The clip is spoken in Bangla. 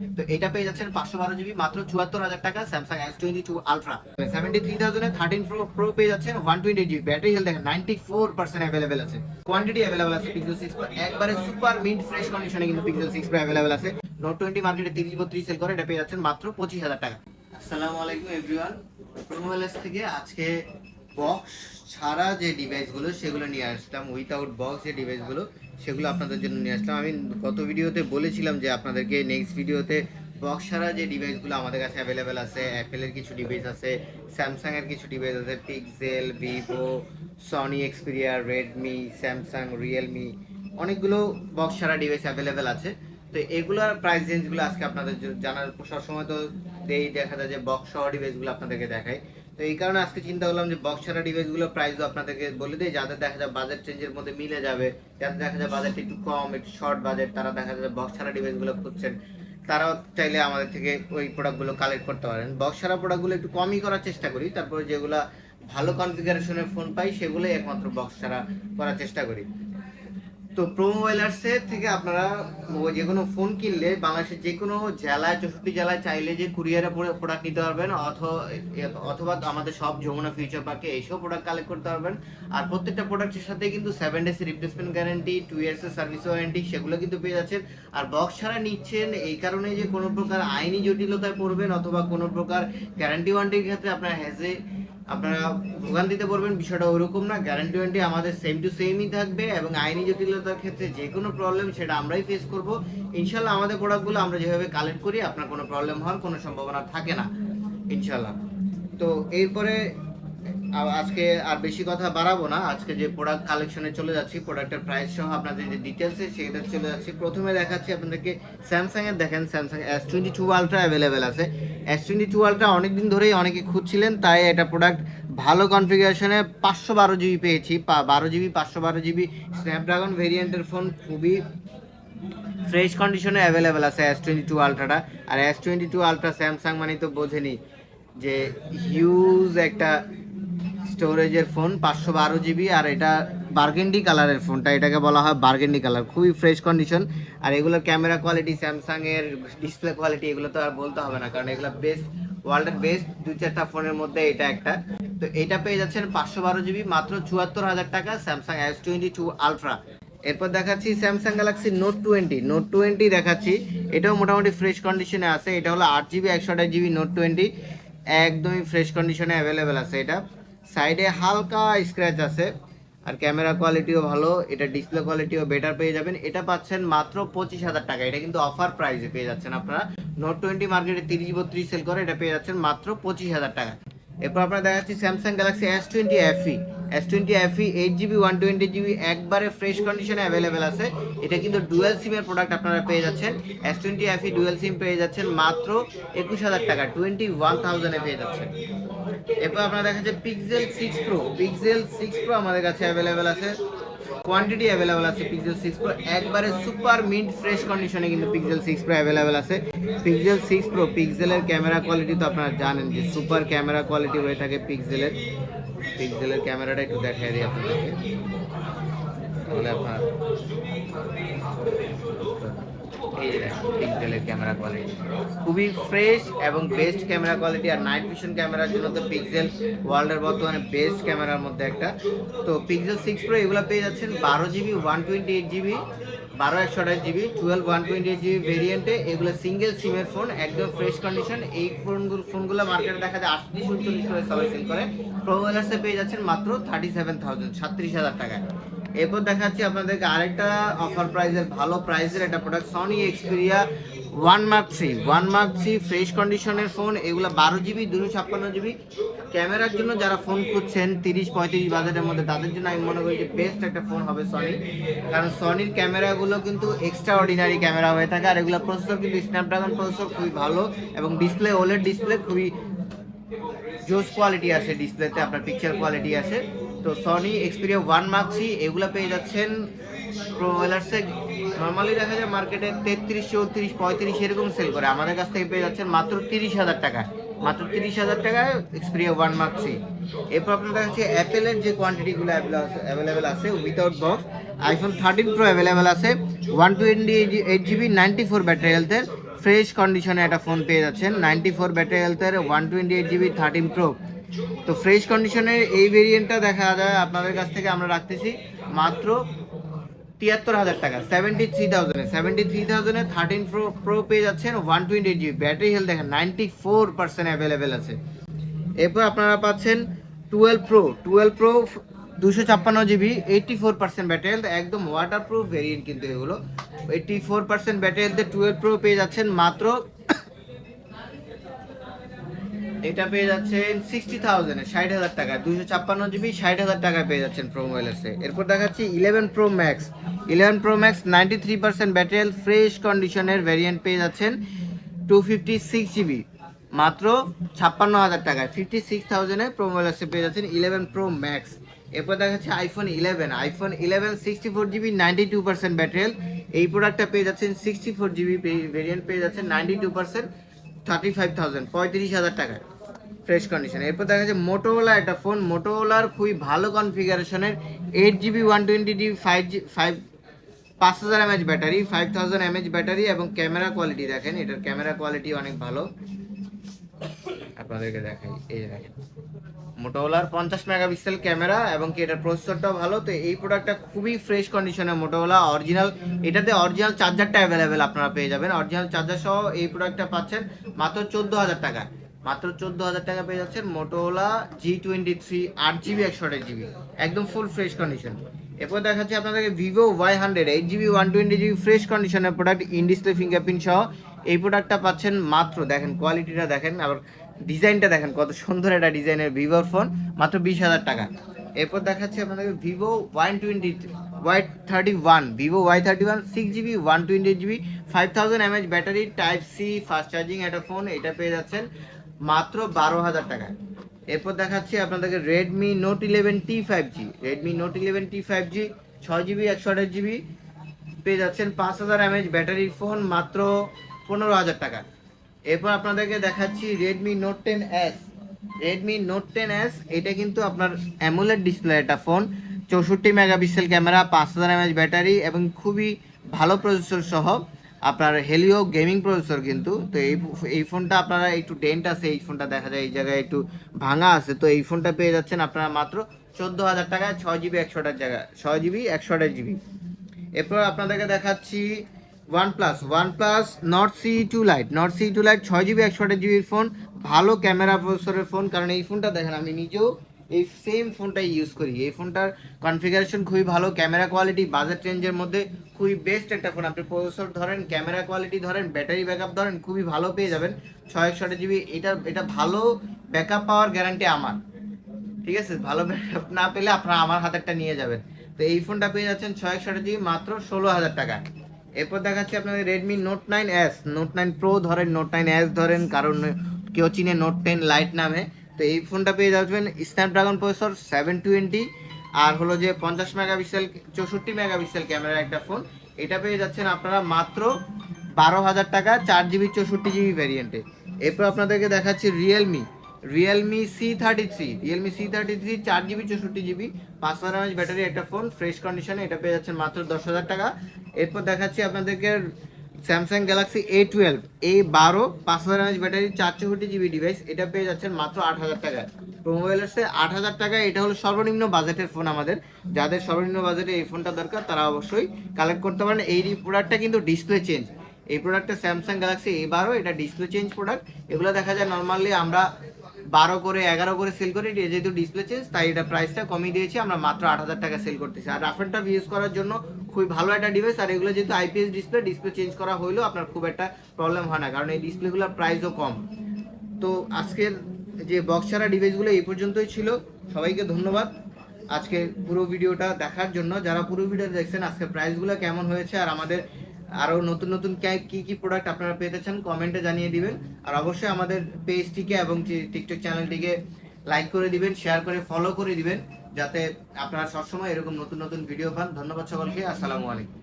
তো এটা পেয়ে যাচ্ছেন পাঁচশো বারো জিবি, মাত্র চুয়াত্তর হাজার টাকা Samsung S twenty two ultra seventy three thousand thirteen pro pro পেয়ে যাচ্ছেন one twenty GB. Battery health দেখেন নাইনটি ফোর পার্সেন্ট অ্যাভেলেবেল আছে। কোয়ান্টিটি অ্যাভেলেবেল আছে পিক্সেল সিক্স একবারে সুপার মিন্ট ফ্রেশ কন্ডিশনে কিন্তু পিক্সেল সিক্স প্রো অ্যাভেলেবেল আছে। নোট টোয়েন্টি মার্কেটে তিরিশ বত্রিশ সেল করে, এটা পেয়ে যাচ্ছেন মাত্র পঁচিশ হাজার টাকা। আসসালামু আলাইকুম এভরিওয়ান প্রোমোএলএস থেকে আজকে বক্স ছাড়া যে ডিভাইসগুলো সেগুলো নিয়ে আসলাম উইথাউট বক্স যে ডিভাইসগুলো সেগুলো আপনাদের জন্য নিয়ে আসলাম আমি গত ভিডিওতে বলেছিলাম যে আপনাদেরকে নেক্সট ভিডিওতে বক্স ছাড়া যে ডিভাইসগুলো আমাদের কাছে অ্যাভেলেবেল আছে অ্যাপেলের কিছু ডিভাইস আছে স্যামসাংয়ের কিছু ডিভাইস আছে pixel vivo Sony Xperia Redmi Samsung Realme অনেকগুলো বক্স ছাড়া ডিভাইস অ্যাভেলেবেল আছে। তো এগুলোর প্রাইস রেঞ্জগুলো আজকে আপনাদের জানার সবসময় তো এই দেখা যায় যে বক্স সহ ডিভাইসগুলো আপনাদেরকে দেখায় তো এই কারণে আজকে চিন্তা করলাম যে বক্স ছাড়া ডিভাইসগুলো প্রাইসও আপনাদেরকে বলে দিই যাদের দেখা যায় বাজেট চেঞ্জের মধ্যে মিলে যাবে যাদের দেখা যায় বাজেট একটু কম, একটু শর্ট বাজেট তারা দেখা যায় বক্স ছাড়া ডিভাইসগুলো খুঁজছেন, তারাও চাইলে আমাদের থেকে ওই প্রোডাক্টগুলো কালেক্ট করতে পারেন। বক্স ছাড়া প্রোডাক্টগুলো একটু কমই করার চেষ্টা করি, তারপরে যেগুলো ভালো কনফিগারেশনের ফোন পাই, সেগুলোই একমাত্র বক্স ছাড়া করার চেষ্টা করি। তো প্রোমো ওয়েলার্সের থেকে আপনারা যে কোনো ফোন কিনলে বাংলাদেশের যে কোনো জেলায়, চৌষট্টি জেলায় চাইলে যে কুরিয়ারে প্রোডাক্ট নিতে পারবেন, অথ- অথবা আমাদের সব যমুনা ফিউচার পার্কে এইসব প্রোডাক্ট কালেক্ট করতে পারবেন। আর প্রত্যেকটা প্রোডাক্টের সাথে কিন্তু seven days replacement guarantee two years এর সার্ভিস ওয়ারেন্টি সেগুলো কিন্তু পেয়ে যাচ্ছেন। আর বক্স ছাড়া নিচ্ছেন এই কারণে যে কোনো প্রকার আইনি জটিলতায় পড়বেন, অথবা কোনো প্রকার গ্যারান্টি ওয়ারেন্টির ক্ষেত্রে আপনার হ্যাজে আপনারা ভোগান্তিতে পড়বেন বিষয়টা ওরকম না। গ্যারান্টি ওয়ারেন্টি আমাদের সেম টু সেমই থাকবে এবং আইনি জটিলতার ক্ষেত্রে যে কোনো প্রবলেম সেটা আমরাই ফেস করব। ইনশাল্লাহ আমাদের প্রোডাক্টগুলো আমরা যেভাবে কালেক্ট করি, আপনার কোনো প্রবলেম হওয়ার কোনো সম্ভাবনা থাকে না, ইনশাল্লাহ। তো এরপরে আজকে আর বেশি কথা বাড়াবো না। আজকে যে প্রোডাক্ট কালেকশনে চলে যাচ্ছি প্রোডাক্টের প্রাইস সহ আপনাদের যে ডিটেলসে সেটা চলে যাচ্ছি। প্রথমে দেখাচ্ছি আপনাদেরকে স্যামসাং এর, দেখেন Samsung S twenty two ultra available আছে। এস টোয়েন্টি টু আলট্রা অনেকদিন ধরেই অনেকে খুঁজছিলেন, তাই এটা প্রোডাক্ট ভালো কনফিগারেশনে পাঁচশো বারো জিবি পেয়েছি। বারো জিবি পাঁচশো বারো জিবি স্ন্যাপড্রাগন ভেরিয়েন্টের ফোন খুবই ফ্রেশ কন্ডিশনে অ্যাভেলেবেল আছে এস টোয়েন্টি টু। আলট্রাটা আর S twenty two ultra Samsung মানে তো বোঝেনি যে হিউজ একটা স্টোরেজের ফোন পাঁচশো বারো জিবি আর এটা বার্গেন্ডি কালারের ফোনটা এটাকে বলা হয় বার্গেন্ডি কালার খুবই ফ্রেশ কন্ডিশন আর এগুলোর ক্যামেরা কোয়ালিটি স্যামসাং এর ডিসপ্লে কোয়ালিটি এগুলো তো আর বলতে হবে না, কারণ এগুলো বেস্ট ওয়ার্ল্ডের বেস্ট দু চারটা ফোনের মধ্যে এটা একটা। তো এটা পেয়ে যাচ্ছেন পাঁচশো বারো জিবি মাত্র চুয়াত্তর হাজার টাকা Samsung S twenty two ultra এরপর দেখাচ্ছি Samsung Galaxy note twenty note twenty দেখাচ্ছি, এটাও মোটামুটি ফ্রেশ কন্ডিশনে আছে, এটা হলো আট জিবি একশো আঠাশ জিবি নোট টোয়েন্টি একদমই ফ্রেশ কন্ডিশনে অ্যাভেলেবেল আছে এটা। সাইডে হালকা স্ক্র্যাচ আছে। আর ক্যামেরা কোয়ালিটিও ভালো, এটা ডিসপ্লে কোয়ালিটিও বেটার পেয়ে যাবেন। এটা পাচ্ছেন মাত্র পঁচিশ হাজার টাকা। এটা কিন্তু অফার প্রাইসে পেয়ে যাচ্ছেন আপনারা। নোট টোয়েন্টি মার্কেটে তিরিশ বত্রিশ সেল করে এটা পেয়ে যাচ্ছেন মাত্র পঁচিশ হাজার টাকা। এরপর আপনারা দেখাচ্ছি Samsung Galaxy S twenty FE S twenty FE eight GB one twenty GB একবারে ফ্রেশ কন্ডিশনে অ্যাভেলেবেল আছে। এটা কিন্তু ডুয়েল সিমের প্রোডাক্ট আপনারা পেয়ে যাচ্ছেন। S twenty FE dual SIM পেয়ে যাচ্ছেন মাত্র একুশ হাজার টাকা টোয়েন্টি ওয়ান থাউজেন্ডে পেয়ে যাচ্ছেন। এরপর আপনারা দেখাচ্ছে pixel six pro pixel six pro আমাদের কাছে অ্যাভেলেবেল আছে। কোয়ান্টিটি অ্যাভেলেবেল আছে পিক্সেল সিক্স প্রো একবারে সুপার মিন্ট ফ্রেশ কন্ডিশনে কিন্তু পিক্সেল সিক্স প্রো অ্যাভেলেবেল আছে। পিক্সেল সিক্স প্রো পিক্সেলের ক্যামেরা কোয়ালিটি তো আপনারা জানেন যে সুপার ক্যামেরা কোয়ালিটি হয়ে থাকে পিক্সেলের পিক্সেলের ক্যামেরাটা একটু দেখাই দিই আপনাদেরকে। তাহলে আপনার এই ক্যামেরা কোয়ালিটি খুবই ফ্রেশ এবং বেস্ট ক্যামেরা কোয়ালিটি আর নাইট ভিশন ক্যামেরার জন্য তো পিক্সেল ওয়ার্ল্ডের বর্তমানে বেস্ট ক্যামেরার মধ্যে একটা। তো পিক্সেল সিক্স প্রো এগুলো পেয়ে যাচ্ছেন বারো GB one twenty eight GB বারো একশো আঠাশ GB twelve one twenty eight GB ভেরিয়েন্টে এগুলো সিঙ্গেল সিমের ফোন একদম ফ্রেশ কন্ডিশন এই ফোনগুলো ফোনগুলো মার্কেটে দেখা যায় আটত্রিশ, উনচল্লিশ করে সবাই করে। প্রো পেয়ে যাচ্ছেন মাত্র থার্টি সেভেন থাউজেন্ড সাতত্রিশ হাজার টাকায়। এরপর দেখাচ্ছি আপনাদেরকে আরেকটা অফার প্রাইজের ভালো প্রাইসের একটা product Sony Xperia one mark three one mark three fresh কন্ডিশনের ফোন এগুলো বারো জিবি দুশো ছাপ্পান্ন জিবি ক্যামেরার জন্য যারা ফোন খুঁজছেন, তিরিশ, পঁয়ত্রিশ বাজেটের মধ্যে, তাদের জন্য আমি মনে করি যে বেস্ট একটা ফোন হবে সনি কারণ সনির ক্যামেরাগুলো কিন্তু এক্সট্রা অর্ডিনারি ক্যামেরা হয়ে থাকে, আর এগুলো প্রসেসর কিন্তু স্ন্যাপড্রাগন প্রসেসর খুবই ভালো, এবং ডিসপ্লে ওলেড ডিসপ্লে খুবই জোস কোয়ালিটি আসে ডিসপ্লেতে আপনার পিকচার কোয়ালিটি আসে। তো Sony Xperia one mark three এগুলো পেয়ে যাচ্ছেন প্রো ওয়েলার্সে নর্মালি দেখা যায় মার্কেটে তেত্রিশ চৌত্রিশ পঁয়ত্রিশ এরকম সেল করে। আমাদের কাছ থেকে পেয়ে যাচ্ছেন মাত্র তিরিশ হাজার টাকা। মাত্র তিরিশ হাজার টাকায় এক্সপিরিয়া ওয়ান মার্ক থ্রি এরপর আপনার যাচ্ছে অ্যাপেলের যে কোয়ান্টিটিগুলো অ্যাভেলেবেল আছে without box iPhone thirteen pro available আছে। One twenty eight GB ninety four battery হেলথের ফ্রেশ কন্ডিশনে একটা ফোন পেয়ে যাচ্ছেন। নাইনটি ফোর ব্যাটারি হেলথের one twenty eight GB thirteen pro তো ফ্রেশ কন্ডিশনের এই ভেরিয়েন্টটা দেখা যায়, আপনাদের কাছ থেকে আমরা রাখতেছি। মাত্র তিয়াত্তর হাজার টাকা সেভেন্টি থ্রি থাউজেন্ডে সেভেন্টি থ্রি থাউজেন্ডে থার্টিন প্রো প্রো পেয়ে যাচ্ছেন one twenty GB battery health দেখেন নাইনটি ফোর পার্সেন্ট অ্যাভেলেবেল আছে। এরপর আপনারা পাচ্ছেন টুয়েলভ প্রো টুয়েলভ প্রো দুশো ছাপ্পান্ন GB eighty four percent battery health একদম ওয়াটার প্রুফ ভেরিয়েন্ট কিন্তু এগুলো। এইটটি ফোর পার্সেন্ট ব্যাটারি হেলথে টুয়েলভ প্রো পেয়ে যাচ্ছেন মাত্র এটা পেয়ে যাচ্ছেন সিক্সটি থাউজেন্ড ষাট হাজার টাকা। দুশো ছাপ্পান্ন জিবি, ষাট হাজার টাকায় পেয়ে যাচ্ছেন প্রো মোবাইলের এরপর দেখাচ্ছি eleven pro max eleven pro max ninety three percent battery fresh কন্ডিশনের ভ্যারিয়েন্ট পেয়ে যাচ্ছেন টু ফিফটি সিক্স জিবি। মাত্র ছাপ্পান্ন হাজার টাকায় ফিফটি সিক্স থাউজেন্ডে প্রো মোবাইলের পেয়ে যাচ্ছেন ইলেভেন প্রো ম্যাক্স এরপর দেখাচ্ছে iPhone eleven iPhone eleven sixty four GB ninety two percent battery এই প্রোডাক্টটা পেয়ে যাচ্ছেন সিক্সটি ফোর জিবি ভেরিয়েন্ট পেয়ে যাচ্ছেন ninety two percent thirty five thousand পঁয়ত্রিশ হাজার টাকায় ফ্রেশ কন্ডিশন এরপর দেখা যাচ্ছে মোটোওলা একটা ফোন মোটোওলার খুবই ভালো কনফিগারেশনের eight GB one twenty D five G five পাঁচ হাজার mAh battery five thousand mAh battery এবং ক্যামেরা কোয়ালিটি দেখেন, এটার ক্যামেরা কোয়ালিটি অনেক ভালো। আপনাদেরকে দেখাই, এই দেখেন। মোটোওলার পঞ্চাশ মেগাপিক্সেল ক্যামেরা এবং কি এটার প্রসেসরটাও ভালো? তো এই প্রোডাক্টটা খুবই ফ্রেশ কন্ডিশনে মোটোওলা অরিজিনাল এটাতে অরিজিনাল চার্জারটা অ্যাভেলেবেল আপনারা পেয়ে যাবেন। অরিজিনাল চার্জার সহ এই প্রোডাক্টটা পাচ্ছেন মাত্র চোদ্দ হাজার টাকা। মাত্র চোদ্দ হাজার টাকা পেয়ে যাচ্ছেন মোটোওলা জি টোয়েন্টি থ্রি আট জিবি একশো আঠাশ জিবি। একদম ফুল ফ্রেশ কন্ডিশন এরপর দেখাচ্ছি আপনাদেরকে Vivo Y hundred eight GB one twenty GB fresh কন্ডিশনের প্রোডাক্ট ইন ডিসপ্লে ফিঙ্গারপ্রিন্ট সহ এই প্রোডাক্টটা পাচ্ছেন মাত্র। দেখেন কোয়ালিটিটা দেখেন। আবার ডিজাইনটা দেখেন কত সুন্দর একটা ডিজাইনের ভিভোর ফোন, মাত্র বিশ হাজার টাকা। এরপর দেখাচ্ছি আপনাদেরকে Vivo one twenty, Y thirty one, Vivo Y thirty one, six GB, one twenty GB, five thousand mAh battery, type C, fast charging, একটা ফোন, এটা পেয়ে যাচ্ছেন মাত্র বারো হাজার টাকা। এরপর দেখাচ্ছি আপনাদেরকে Redmi Note eleven T five G Redmi Note eleven T five G ছয় জিবি, একশো আঠাশ জিবি, পেয়ে যাচ্ছেন পাঁচ হাজার এমএচ ব্যাটারির ফোন, মাত্র পনেরো হাজার টাকা। এরপর আপনাদেরকে দেখাচ্ছি Redmi Note ten S Redmi Note ten S এটা কিন্তু আপনার অ্যামুলেট ডিসপ্লে একটা ফোন চৌষট্টি মেগাপিক্সেল ক্যামেরা পাঁচ হাজার এমএচ ব্যাটারি এবং খুবই ভালো প্রসেসর সহ আপনার হেলিও গেমিং প্রসেসর কিন্তু। তো এই এই ফোনটা আপনারা একটু ডেন্ট আছে, এই ফোনটা দেখা যায়, এই জায়গায় একটু ভাঙা আছে। তো এই ফোনটা পেয়ে যাচ্ছেন আপনারা মাত্র চোদ্দ হাজার টাকায়, ছয় জিবি একশোটার জায়গায়, ছয় জিবি একশো আঠাশ জিবি এরপর আপনাদেরকে দেখাচ্ছি one plus one Nord CE two lite Nord CE two lite ছয় জিবি একশো আঠাশ জিবির ফোন ভালো ক্যামেরা প্রসেসরের ফোন কারণ এই ফোনটা দেখেন, আমি নিজেও এই সেম ফোনটাই ইউজ করি। এই ফোনটার কনফিগারেশন খুবই ভালো ক্যামেরা কোয়ালিটি বাজেট রেঞ্জের মধ্যে খুবই বেস্ট একটা ফোন আপনি প্রসেসর ধরেন ক্যামেরা কোয়ালিটি ধরেন ব্যাটারি ব্যাকআপ ধরেন, খুবই ভালো পেয়ে যাবেন। ছয়, একশো জিবি এটা এটা ভালো ব্যাকআপ পাওয়ার গ্যারান্টি আমার। ঠিক আছে? ভালো ব্যাকআপ না পেলে আপনারা আমার হাতেরটা নিয়ে যাবেন। তো এই ফোনটা পেয়ে যাচ্ছেন ছয়, একশো জিবি মাত্র ষোলো হাজার টাকা এরপর দেখাচ্ছি আপনাদের Redmi Note nine S Note nine pro ধরেন নোট নাইন এস ধরেন, কারণ কেউ চিনে নোট টেন লাইট নামে। তো এই ফোনটা পেয়ে যাবেন স্ন্যাপড্রাগন প্রসেসর সেভেন টোয়েন্টি আর হলো যে পঞ্চাশ মেগাপিক্সেল, চৌষট্টি মেগা মেগাপিক্সেল ক্যামেরার একটা ফোন। এটা পেয়ে যাচ্ছেন আপনারা মাত্র বারো হাজার টাকা, চার জিবি, চৌষট্টি জিবি ভ্যারিয়েন্টে। এরপর আপনাদেরকে দেখাচ্ছি Realme Realme C thirty three Realme C thirty three চার জিবি, চৌষট্টি জিবি, পাঁচ হাজার ব্যাটারি একটা ফোন ফ্রেশ কন্ডিশনে এটা পেয়ে যাচ্ছেন মাত্র দশ হাজার টাকা। এরপর দেখাচ্ছি আপনাদেরকে Samsung Galaxy A twelve A বারো পাঁচ হাজার ব্যাটারি চার চৌষট্টি জিবি ডিভাইস এটা পেয়ে যাচ্ছেন মাত্র আট হাজার টাকা মোবাইলের আট হাজার টাকা এটা হলো সর্বনিম্ন বাজেটের ফোন আমাদের। যাদের সর্বনিম্ন বাজেটে এই ফোনটা দরকার, তারা অবশ্যই কালেক্ট করতে পারেন। এই প্রোডাক্টটা কিন্তু ডিসপ্লে চেঞ্জ এই প্রোডাক্টটা স্যামসাং গ্যালাক্সি এ বারো এটা ডিসপ্লে চেঞ্জ প্রোডাক্ট এগুলো দেখা যায় নর্মালি আমরা বারো করে, এগারো করে সেল করি যেহেতু ডিসপ্লে চেঞ্জ তাই এটা প্রাইসটা কমিয়ে দিয়েছি, আমরা মাত্র আট হাজার টাকা সেল করতেছি। আর রাফেলটা ইউজ করার জন্য খুবই ভালো একটা ডিভাইস আর এগুলো যেহেতু আইপিএস ডিসপ্লে ডিসপ্লে চেঞ্জ করা হলেও আপনার খুব একটা প্রবলেম হয় না, কারণ এই ডিসপ্লেগুলোর প্রাইসও কম। তো আজকের যে বক্স ছাড়া ডিভাইসগুলো এই পর্যন্তই ছিল। সবাইকে ধন্যবাদ। আজকে পুরো ভিডিওটা দেখার জন্য, যারা পুরো ভিডিও দেখছেন আজকে প্রাইসগুলো কেমন হয়েছে, আর আমাদের আরও নতুন নতুন কি কি প্রোডাক্ট আপনারা পেতে চান কমেন্টে জানিয়ে দিবেন। আর অবশ্যই আমাদের পেজটিকে এবং টিকটক চ্যানেলটিকে লাইক করে দিবেন শেয়ার করে ফলো করে দিবেন, যাতে আপনারা সবসময় এরকম নতুন নতুন ভিডিও পান। ধন্যবাদ সকলকে, আসসালামু আলাইকুম।